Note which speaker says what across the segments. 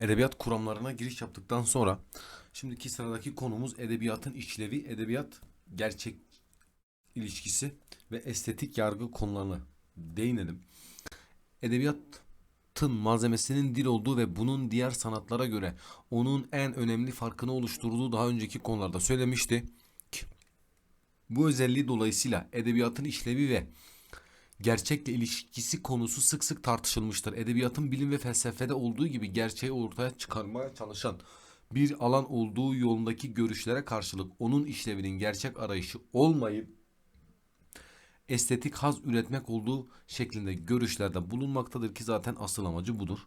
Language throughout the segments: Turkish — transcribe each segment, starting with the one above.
Speaker 1: Edebiyat kuramlarına giriş yaptıktan sonra şimdiki sıradaki konumuz edebiyatın işlevi, edebiyat gerçek ilişkisi ve estetik yargı konularına değinelim. Edebiyatın malzemesinin dil olduğu ve bunun diğer sanatlara göre onun en önemli farkını oluşturduğu daha önceki konularda söylemişti. Bu özelliği dolayısıyla edebiyatın işlevi ve gerçekle ilişkisi konusu sık sık tartışılmıştır. Edebiyatın bilim ve felsefede olduğu gibi gerçeği ortaya çıkarmaya çalışan bir alan olduğu yolundaki görüşlere karşılık onun işlevinin gerçek arayışı olmayıp estetik haz üretmek olduğu şeklinde görüşlerde bulunmaktadır ki zaten asıl amacı budur.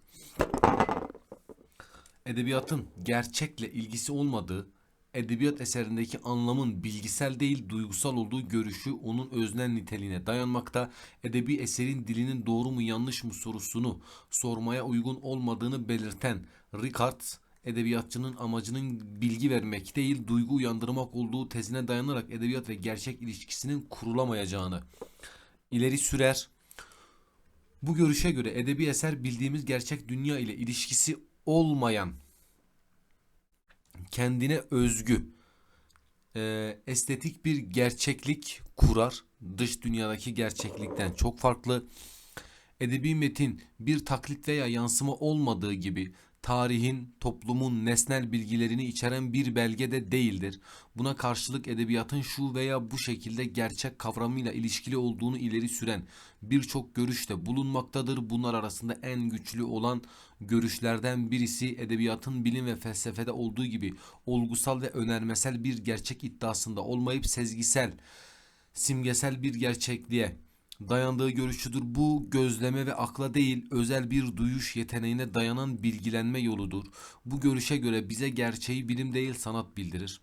Speaker 1: Edebiyatın gerçekle ilgisi olmadığı, edebiyat eserindeki anlamın bilgisel değil duygusal olduğu görüşü onun öznel niteliğine dayanmakta, edebi eserin dilinin doğru mu yanlış mı sorusunu sormaya uygun olmadığını belirten Ricard, edebiyatçının amacının bilgi vermek değil duygu uyandırmak olduğu tezine dayanarak edebiyat ve gerçek ilişkisinin kurulamayacağını ileri sürer. Bu görüşe göre edebi eser bildiğimiz gerçek dünya ile ilişkisi olmayan kendine özgü e, estetik bir gerçeklik kurar. Dış dünyadaki gerçeklikten çok farklı. Edebi metin bir taklit veya yansıma olmadığı gibi tarihin, toplumun nesnel bilgilerini içeren bir belge de değildir. Buna karşılık edebiyatın şu veya bu şekilde gerçek kavramıyla ilişkili olduğunu ileri süren birçok görüş de bulunmaktadır. Bunlar arasında en güçlü olan görüşlerden birisi edebiyatın bilim ve felsefede olduğu gibi olgusal ve önermesel bir gerçek iddiasında olmayıp sezgisel, simgesel bir gerçekliğe dayandığı görüşüdür. Bu gözleme ve akla değil özel bir duyuş yeteneğine dayanan bilgilenme yoludur. Bu görüşe göre bize gerçeği bilim değil sanat bildirir.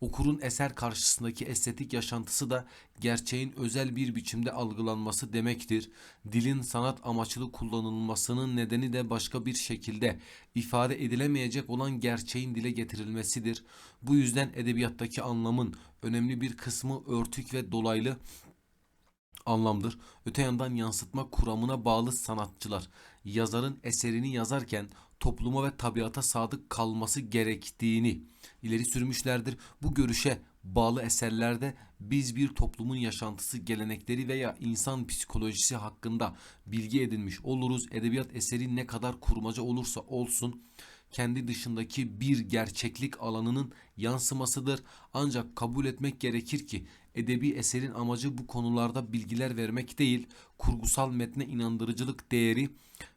Speaker 1: Okurun eser karşısındaki estetik yaşantısı da gerçeğin özel bir biçimde algılanması demektir. Dilin sanat amaçlı kullanılmasının nedeni de başka bir şekilde ifade edilemeyecek olan gerçeğin dile getirilmesidir. Bu yüzden edebiyattaki anlamın önemli bir kısmı örtük ve dolaylı anlamdır. Öte yandan yansıtma kuramına bağlı sanatçılar yazarın eserini yazarken topluma ve tabiata sadık kalması gerektiğini ileri sürmüşlerdir. Bu görüşe bağlı eserlerde biz bir toplumun yaşantısı, gelenekleri veya insan psikolojisi hakkında bilgi edinmiş oluruz. Edebiyat eseri ne kadar kurmaca olursa olsun kendi dışındaki bir gerçeklik alanının yansımasıdır. Ancak kabul etmek gerekir ki edebi eserin amacı bu konularda bilgiler vermek değil, kurgusal metne inandırıcılık değeri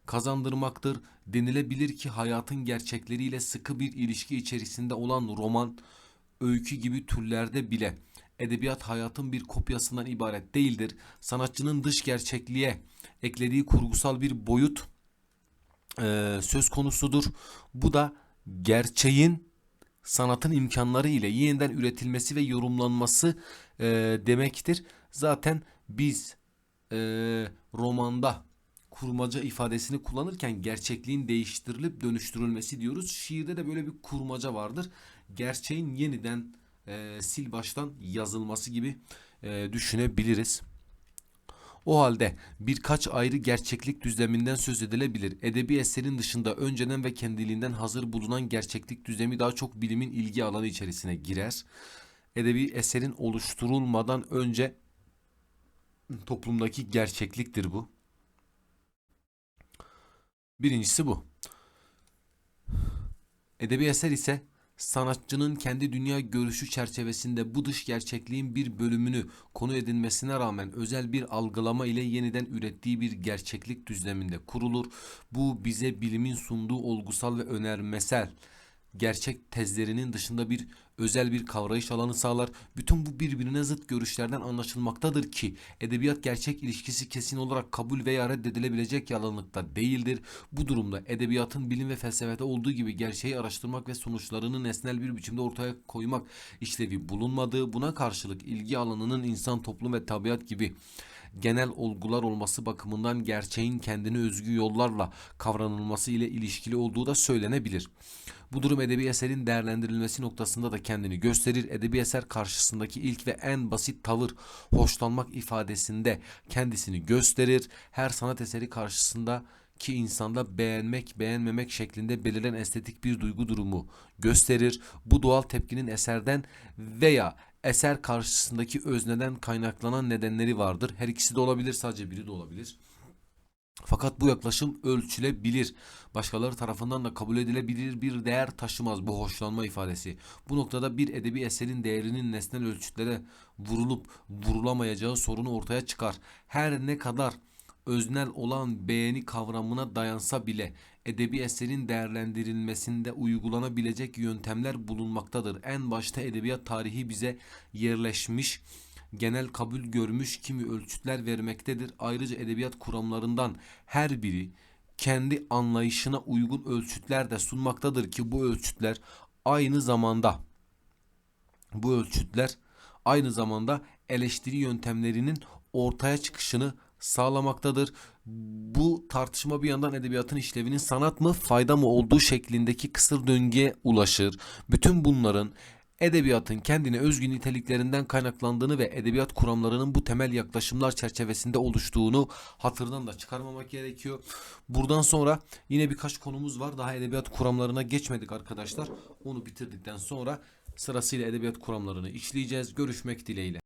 Speaker 1: kazandırmaktır. Denilebilir ki hayatın gerçekleriyle sıkı bir ilişki içerisinde olan roman, öykü gibi türlerde bile edebiyat hayatın bir kopyasından ibaret değildir. Sanatçının dış gerçekliğe eklediği kurgusal bir boyut e, söz konusudur. Bu da gerçeğin sanatın imkanları ile yeniden üretilmesi ve yorumlanması e, demektir. Zaten biz e, romanda kurmaca ifadesini kullanırken gerçekliğin değiştirilip dönüştürülmesi diyoruz. Şiirde de böyle bir kurmaca vardır. Gerçeğin yeniden e, sil baştan yazılması gibi e, düşünebiliriz. O halde birkaç ayrı gerçeklik düzleminden söz edilebilir. Edebi eserin dışında önceden ve kendiliğinden hazır bulunan gerçeklik düzlemi daha çok bilimin ilgi alanı içerisine girer. Edebi eserin oluşturulmadan önce toplumdaki gerçekliktir bu. Birincisi bu. Edebi eser ise sanatçının kendi dünya görüşü çerçevesinde bu dış gerçekliğin bir bölümünü konu edinmesine rağmen özel bir algılama ile yeniden ürettiği bir gerçeklik düzleminde kurulur. Bu bize bilimin sunduğu olgusal ve önermesel gerçek tezlerinin dışında bir özel bir kavrayış alanı sağlar. Bütün bu birbirine zıt görüşlerden anlaşılmaktadır ki edebiyat gerçek ilişkisi kesin olarak kabul veya reddedilebilecek yalanlıkta değildir. Bu durumda edebiyatın bilim ve felsefede olduğu gibi gerçeği araştırmak ve sonuçlarını nesnel bir biçimde ortaya koymak işlevi bulunmadığı buna karşılık ilgi alanının insan, toplum ve tabiat gibi genel olgular olması bakımından gerçeğin kendine özgü yollarla kavranılması ile ilişkili olduğu da söylenebilir. Bu durum edebi eserin değerlendirilmesi noktasında da kendini gösterir. Edebi eser karşısındaki ilk ve en basit tavır hoşlanmak ifadesinde kendisini gösterir. Her sanat eseri karşısında ki insanda beğenmek beğenmemek şeklinde belirlen estetik bir duygu durumu gösterir. Bu doğal tepkinin eserden veya eser karşısındaki özneden kaynaklanan nedenleri vardır. Her ikisi de olabilir, sadece biri de olabilir. Fakat bu yaklaşım ölçülebilir. Başkaları tarafından da kabul edilebilir bir değer taşımaz bu hoşlanma ifadesi. Bu noktada bir edebi eserin değerinin nesnel ölçütlere vurulup vurulamayacağı sorunu ortaya çıkar. Her ne kadar öznel olan beğeni kavramına dayansa bile edebi eserin değerlendirilmesinde uygulanabilecek yöntemler bulunmaktadır. En başta edebiyat tarihi bize yerleşmiş genel kabul görmüş kimi ölçütler vermektedir. Ayrıca edebiyat kuramlarından her biri kendi anlayışına uygun ölçütler de sunmaktadır ki bu ölçütler aynı zamanda bu ölçütler aynı zamanda eleştiri yöntemlerinin ortaya çıkışını sağlamaktadır. Bu tartışma bir yandan edebiyatın işlevinin sanat mı fayda mı olduğu şeklindeki kısır döngüye ulaşır. Bütün bunların edebiyatın kendine özgü niteliklerinden kaynaklandığını ve edebiyat kuramlarının bu temel yaklaşımlar çerçevesinde oluştuğunu hatırdan da çıkarmamak gerekiyor. Buradan sonra yine birkaç konumuz var. Daha edebiyat kuramlarına geçmedik arkadaşlar. Onu bitirdikten sonra sırasıyla edebiyat kuramlarını işleyeceğiz. Görüşmek dileğiyle.